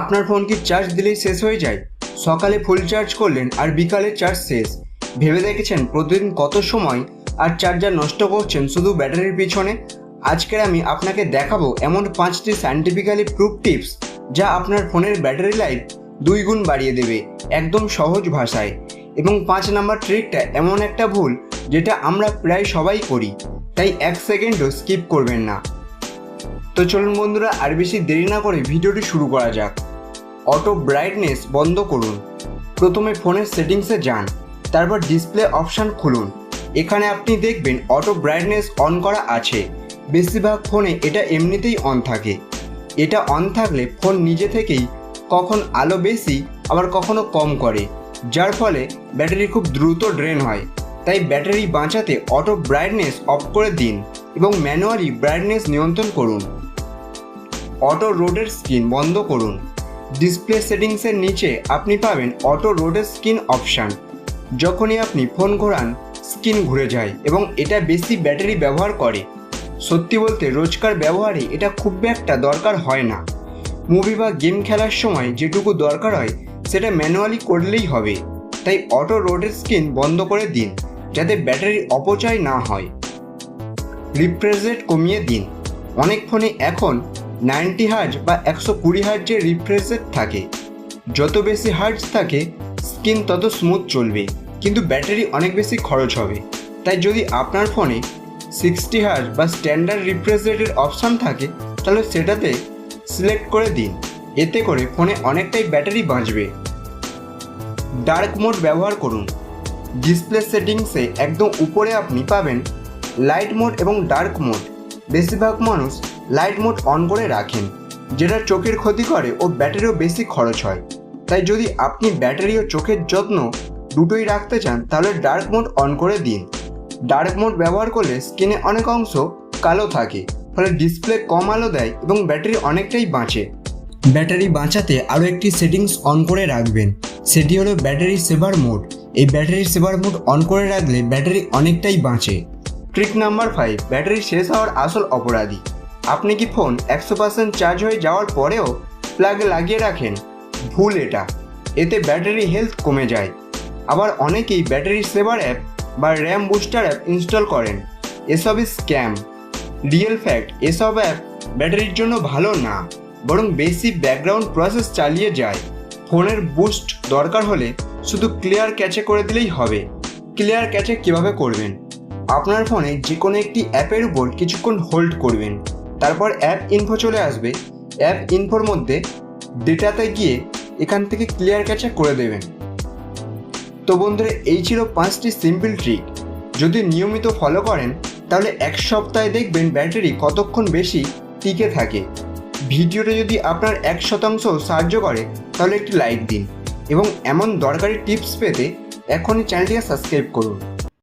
আপনার ফোন কি চার্জ দিলেই শেষ হয়ে যায়? সকালে ফুল চার্জ করলেন আর বিকালে চার্জ শেষ। ভেবে দেখেছেন প্রতিদিন কত সময় আর চার্জার নষ্ট করছেন শুধু ব্যাটারির পিছনে? আজকের আমি আপনাকে দেখাবো এমন পাঁচটি সায়েন্টিফিক্যালি প্রুফ টিপস যা আপনার ফোনের ব্যাটারি লাইফ দুই গুণ বাড়িয়ে দেবে একদম সহজ ভাষায়। এবং পাঁচ নাম্বার ট্রিকটা এমন একটা ভুল যেটা আমরা প্রায় সবাই করি, তাই এক সেকেন্ডও স্কিপ করবেন না। তো চলুন বন্ধুরা, আর বেশি দেরি না করে ভিডিওটি শুরু করা যাক। অটো ব্রাইটনেস বন্ধ করুন। প্রথমে ফোনের সেটিংসে যান, তারপর ডিসপ্লে অপশান খুলুন। এখানে আপনি দেখবেন অটো ব্রাইটনেস অন করা আছে। বেশিরভাগ ফোনে এটা এমনিতেই অন থাকে। এটা অন থাকলে ফোন নিজে থেকেই কখন আলো বেশি, আবার কখনো কম করে। যার ফলে ব্যাটারি খুব দ্রুত ড্রেন হয়। তাই ব্যাটারি বাঁচাতে অটো ব্রাইটনেস অফ করে দিন এবং ম্যানুয়ালি ব্রাইটনেস নিয়ন্ত্রণ করুন। অটো রোডের স্ক্রিন বন্ধ করুন। ডিসপ্লে সেটিংসের নিচে আপনি পাবেন অটো রোডের স্ক্রিন অপশান যখনই আপনি ফোন ঘোরান স্ক্রিন ঘুরে যায় এবং এটা বেশি ব্যাটারি ব্যবহার করে। সত্যি বলতে রোজকার ব্যবহারে এটা খুব একটা দরকার হয় না। মুভি বা গেম খেলার সময় যেটুকু দরকার হয়, সেটা ম্যানুয়ালি করলেই হবে। তাই অটো রোডের স্ক্রিন বন্ধ করে দিন, যাতে ব্যাটারির অপচয় না হয়। রিফ্রেশ রেট কমিয়ে দিন। অনেক ফোনে এখন নাইনটি হার্জ বা একশো কুড়ি হার্জের রিফ্রেশ রেট থাকে। যত বেশি হার্জ থাকে স্ক্রিন তত স্মুথ চলবে, কিন্তু ব্যাটারি অনেক বেশি খরচ হবে। তাই যদি আপনার ফোনে সিক্সটি হার্জ বা স্ট্যান্ডার্ড রিফ্রেশ রেটের অপশান থাকে, তাহলে সেটাতে সিলেক্ট করে দিন। এতে করে ফোনে অনেকটাই ব্যাটারি বাঁচবে। ডার্ক মোড ব্যবহার করুন। ডিসপ্লে সেটিংসে একদম উপরে আপনি পাবেন লাইট মোড এবং ডার্ক মোড বেশিরভাগ মানুষ লাইট মোড অন করে রাখেন যেটা চোখের ক্ষতি করে ও ব্যাটারিও বেশি খরচ হয়। তাই যদি আপনি ব্যাটারি ও চোখের যত্ন দুটোই রাখতে চান, তাহলে ডার্ক মোড অন করে দিন। ডার্ক মোড ব্যবহার করলে স্ক্রিনে অনেক অংশ কালো থাকে, ফলে ডিসপ্লে কম আলো দেয় এবং ব্যাটারি অনেকটাই বাঁচে। ব্যাটারি বাঁচাতে আরও একটি সেটিংস অন করে রাখবেন। সেটি হলো ব্যাটারি সেভার মোড। এই ব্যাটারি সেভার মোড অন করে রাখলে ব্যাটারি অনেকটাই বাঁচে। ট্রিক নাম্বার ফাইভ, ব্যাটারি শেষ হওয়ার আসল অপরাধী। আপনি কি ফোন একশো পার্সেন্ট চার্জ হয়ে যাওয়ার পরেও প্লাগে লাগিয়ে রাখেন? ভুল এটা। এতে ব্যাটারি হেলথ কমে যায়। আবার অনেকেই ব্যাটারি সেভার অ্যাপ বা র্যাম বুস্টার অ্যাপ ইনস্টল করেন। এসবই স্ক্যাম রিয়েল ফ্যাক্ট এসব অ্যাপ ব্যাটারির জন্য ভালো না, বরং বেশি ব্যাকগ্রাউন্ড প্রসেস চালিয়ে যায়। ফোনের বুস্ট দরকার হলে শুধু ক্লিয়ার ক্যাচে করে দিলেই হবে। ক্লিয়ার ক্যাচে কীভাবে করবেন? আপনার ফোনে যে কোনো একটি অ্যাপের উপর কিছুক্ষণ হোল্ড করবেন। তারপর অ্যাপ ইনফো চলে আসবে। অ্যাপ ইনফোর মধ্যে ডেটাতে গিয়ে এখান থেকে ক্লিয়ার ক্যাচে করে দেবেন। তো বন্ধুরা, এই ছিল পাঁচটি সিম্পল ট্রিক যদি নিয়মিত ফলো করেন, তাহলে এক সপ্তাহে দেখবেন ব্যাটারি কতক্ষণ বেশি টিকে থাকে। ভিডিওটা যদি আপনার এক শতাংশ সাহায্য করে, তাহলে একটি লাইক দিন। এবং এমন দরকারি টিপস পেতে এখনই চ্যানেলটিকে সাবস্ক্রাইব করুন।